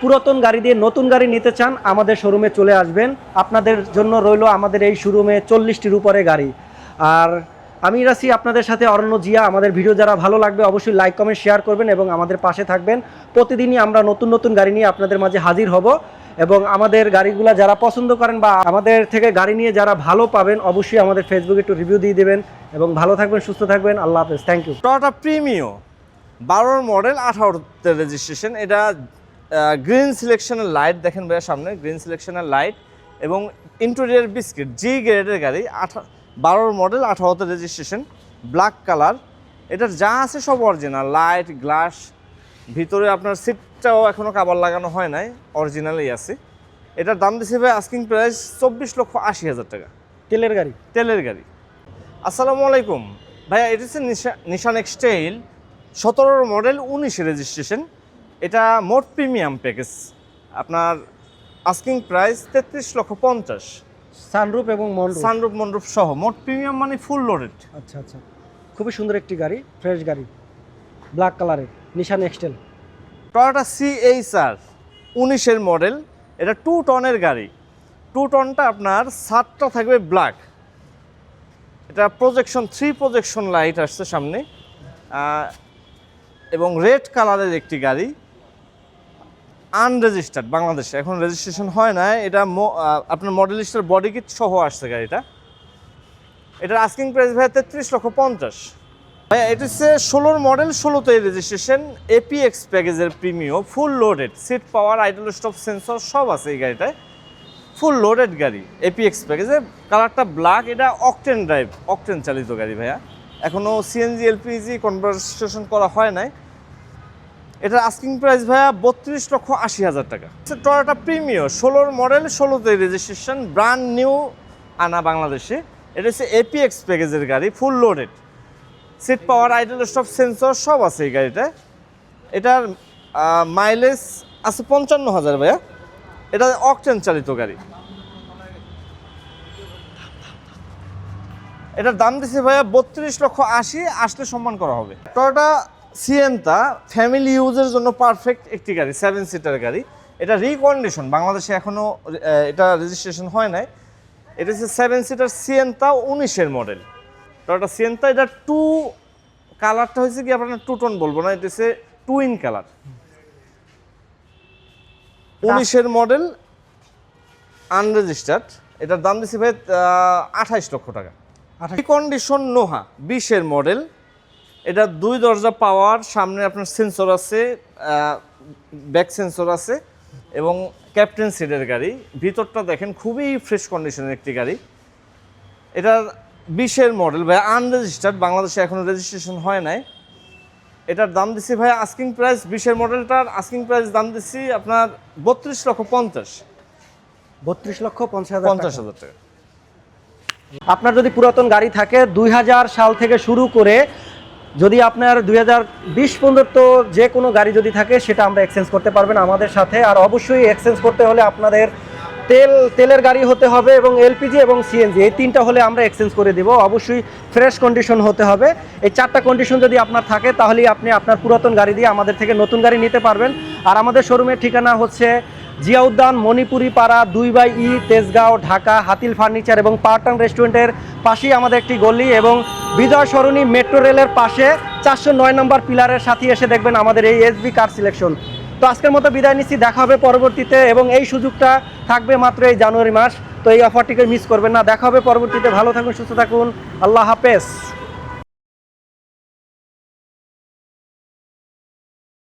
পুরাতন গাড়ি দিয়ে নতুন গাড়ি নিতে চান, আমাদের শোরুমে চলে আসবেন। আপনাদের জন্য রইল আমাদের এই শোরুমে চল্লিশটির উপরে গাড়ি। আর আমি রাসি আপনাদের সাথে অরণ্য জিয়া, আমাদের ভিডিও যারা ভালো লাগবে অবশ্যই লাইক কমেন্ট শেয়ার করবেন এবং আমাদের পাশে থাকবেন। প্রতিদিনই আমরা নতুন নতুন গাড়ি নিয়ে আপনাদের মাঝে হাজির হব এবং আমাদের গাড়িগুলো যারা পছন্দ করেন বা আমাদের থেকে গাড়ি নিয়ে যারা ভালো পাবেন, অবশ্যই আমাদের ফেসবুকে একটু রিভিউ দিয়ে দেবেন এবং ভালো থাকবেন, সুস্থ থাকবেন। আল্লাহ হাফেজ। থ্যাংক ইউ টয়োটা প্রিমিও বারোর মডেল আঠারোতে রেজিস্ট্রেশন এটা গ্রিন সিলেকশনের লাইট দেখেন ভাইয়া সামনে গ্রিন সিলেকশনের লাইট এবং ইন্টেরিয়ার বিস্কিট জি গ্রেডের গাড়ি আঠা বারোর মডেল আঠারোতে রেজিস্ট্রেশন ব্ল্যাক কালার এটার যা আছে সব অরিজিনাল লাইট গ্লাস ভিতরে আপনার সিটটাও এখনও কাবার লাগানো হয় নাই অরিজিনালই আছে। এটার দাম দিচ্ছে ভাই আস্কিং প্রাইস চব্বিশ লক্ষ আশি হাজার টাকা। তেলের গাড়ি। তেলের গাড়ি। আসসালামু আলাইকুম। ভাইয়া এটা হচ্ছে নিশা নিশান এক্সটাইল সতেরোর মডেল উনিশে রেজিস্ট্রেশন এটা মোট প্রিমিয়াম প্যাকেজ। আপনার আস্কিং প্রাইস তেত্রিশ লক্ষ পঞ্চাশ। সানরুপ এবং মন্ডল সানরূপ মন্ডপ সহ মোট প্রিমিয়াম মানে ফুল লোডেড আচ্ছা আচ্ছা। খুবই সুন্দর একটি গাড়ি ফ্রেশ গাড়ি। ব্ল্যাক কালারের Nissan X Trail Toyota C H R উনিশের মডেল এটা টু টনের গাড়ি। টু টনটা আপনার সাতটা থাকবে ব্ল্যাক এটা প্রজেকশন থ্রি প্রজেকশন লাইট আসছে সামনে। এবং রেড কালারের একটি গাড়ি। আনরেজিস্টার্ড, বাংলাদেশে। এখন রেজিস্ট্রেশন হয় না এটা আপনার মডেলিস্টার বডি কিট সহ আসছে গাড়িটা। এটার আস্কিং প্রাইস ভাই তেত্রিশ লক্ষ পঞ্চাশ। ভাইয়া, এটা হচ্ছে ষোলোর মডেল ষোলোতে রেজিস্ট্রেশন এপিএক্স প্যাকেজের Premio full loaded seat power idle stop sensor সব আছে এই গাড়িটায়। ফুল লোডেড গাড়ি এপিএক্স প্যাকেজে কালারটা ব্ল্যাক এটা অকটেন ড্রাইভ অকটেন চালিত গাড়ি ভাইয়া। এখনও সিএনজি এলপিজি কনভার্সেশন করা হয় নাই। এটার আস্কিং প্রাইস ভাইয়া বত্রিশ লক্ষ আশি হাজার টাকা। টয়োটা প্রিমিও ষোলোর মডেল ষোলোতে রেজিস্ট্রেশন ব্র্যান্ড নিউ আনা বাংলাদেশে। এটা হচ্ছে এপিএক্স প্যাকেজের গাড়ি full loaded seat power idle stop sensor সব আছে এই গাড়িটায় এটার মাইলেজ আছে পঞ্চান্ন হাজার ভাইয়া। এটা অকটেন চালিত গাড়ি। এটার দাম দিচ্ছে ভাইয়া বত্রিশ লক্ষ আশি, আসলে সম্মান করা হবে। টয়োটা সিয়েন্তা ফ্যামিলি ইউজের জন্য পারফেক্ট একটি গাড়ি সেভেন সিটার গাড়ি। এটা রিকন্ডিশন বাংলাদেশে এখনও এটা রেজিস্ট্রেশন হয় নাই। এটা হচ্ছে সেভেন সিটার সিয়েন্তা উনিশের মডেল তো এটা সিয়েন্তা এটা টু কালারটা হয়েছে কি আপনার টু টোন বলব না এটা হচ্ছে টু ইন কালার উনিশের মডেল আনরেজিস্টার্ড এটার দাম দিচ্ছি ভাই আঠাইশ লক্ষ টাকা। কন্ডিশন নোহা বিশের মডেল এটা দুই দরজা পাওয়ার সামনে আপনার সেন্সর আছে ব্যাক সেন্সর আছে এবং ক্যাপ্টেন সিটের গাড়ি। ভিতরটা দেখেন খুবই ফ্রেশ কন্ডিশনের একটি গাড়ি। এটার বিশের মডেল ভাই আনরেজিস্টার্ড বাংলাদেশে এখনও রেজিস্ট্রেশন হয় নাই। এটার দাম দিছি ভাই আস্কিং প্রাইস বিশের মডেলটার আস্কিং প্রাইস দাম দিছি আপনার বত্রিশ লক্ষ পঞ্চাশ। বত্রিশ লক্ষ পঞ্চাশ পঞ্চাশ হাজার টাকা। আপনার যদি পুরাতন গাড়ি থাকে দুই হাজার সাল থেকে শুরু করে যদি আপনার দুই হাজার বিশ পর্যন্ত যে কোনো গাড়ি যদি থাকে, সেটা আমরা এক্সচেঞ্জ করতে পারবেন আমাদের সাথে। আর অবশ্যই এক্সচেঞ্জ করতে হলে আপনাদের তেল, তেলের গাড়ি হতে হবে এবং এলপিজি এবং সিএনজি, এই তিনটা হলে আমরা এক্সচেঞ্জ করে দেব। অবশ্যই ফ্রেশ কন্ডিশন হতে হবে। এই চারটা কন্ডিশন যদি আপনার থাকে, তাহলেই আপনি আপনার পুরাতন গাড়ি দিয়ে আমাদের থেকে নতুন গাড়ি নিতে পারবেন। আর আমাদের শোরুমের ঠিকানা হচ্ছে জিয়া উদ্যান মণিপুরি পাড়া দুই by E, Tejgaon, Dhaka, Hatil furniture এবং পার্টন রেস্টুরেন্টের পাশেই আমাদের একটি গলি এবং বিজয় সরণী মেট্রো রেলের পাশে চারশো নয় নম্বর পিলারের সাথে এসে দেখবেন আমাদের এই এসবি কার সিলেকশন তো আজকের মতো বিদায় নিচ্ছি, দেখা হবে পরবর্তীতে এবং এই সুযোগটা থাকবে মাত্র এই জানুয়ারি মাস। তো এই অফারটিকে মিস করবেন না, দেখা হবে পরবর্তীতে, ভালো থাকুন, সুস্থ থাকুন, আল্লাহ হাফেজ।